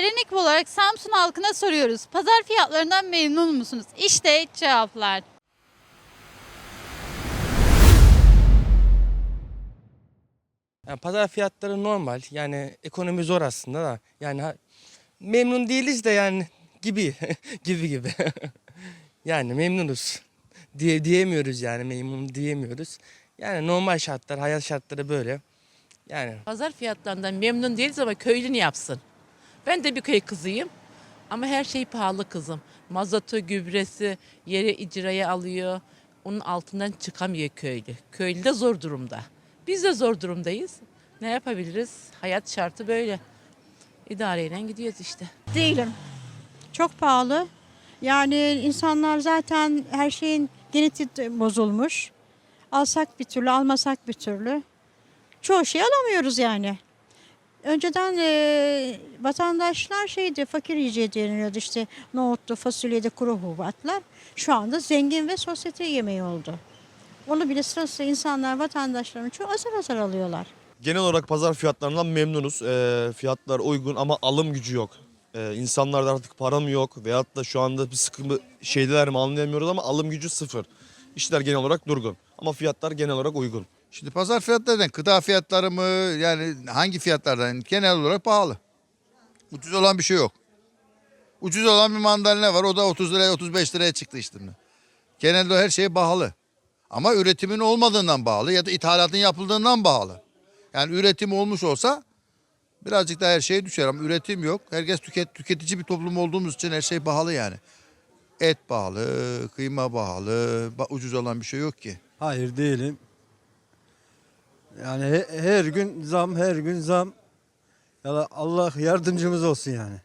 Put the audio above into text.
Daire ekip olarak Samsun halkına soruyoruz. Pazar fiyatlarından memnun musunuz? İşte cevaplar. Yani pazar fiyatları normal. Yani ekonomi zor aslında da. Yani ha- memnun değiliz de yani gibi gibi gibi. yani memnunuz. Diye diyemiyoruz yani memnun diyemiyoruz. Yani normal şartlar, hayat şartları böyle. Yani Pazar fiyatlarından memnun değiliz ama köylü ne yapsın? Ben de bir köy kızıyım. Ama her şey pahalı kızım. Mazotu, gübresi, yeri icraya alıyor. Onun altından çıkamıyor köylü. Köylü de zor durumda. Biz de zor durumdayız. Ne yapabiliriz? Hayat şartı böyle. İdareyle gidiyoruz işte. Değilim. Çok pahalı. Yani insanlar zaten her şeyin genetiği bozulmuş. Alsak bir türlü, almasak bir türlü. Çoğu şey alamıyoruz yani. Önceden e, vatandaşlar şeydi, fakir yiyeceği deniliyordu işte nohutlu, fasulyede kuru hububatlar. Şu anda zengin ve sosyete yemeği oldu. Onu bile sırası insanlar, vatandaşların çoğu azar azar alıyorlar. Genel olarak pazar fiyatlarından memnunuz. Ee, fiyatlar uygun ama alım gücü yok. Ee, insanlarda artık para mı yok veyahut da şu anda bir sıkıntı şeydeler mi anlayamıyoruz ama alım gücü sıfır. İşler genel olarak durgun ama fiyatlar genel olarak uygun. Şimdi pazar fiyatlarından gıda fiyatları mı yani hangi fiyatlardan genel olarak pahalı. Ucuz olan bir şey yok. Ucuz olan bir mandalina var o da 30 liraya 35 liraya çıktı işte. Genelde her şey pahalı. Ama üretimin olmadığından bağlı ya da ithalatın yapıldığından bağlı. Yani üretim olmuş olsa birazcık da her şey düşer ama üretim yok. Herkes tüket, tüketici bir toplum olduğumuz için her şey pahalı yani. Et pahalı, kıyma pahalı, ucuz olan bir şey yok ki. Hayır değilim. Yani he- her gün zam, her gün zam. Ya Allah yardımcımız olsun yani.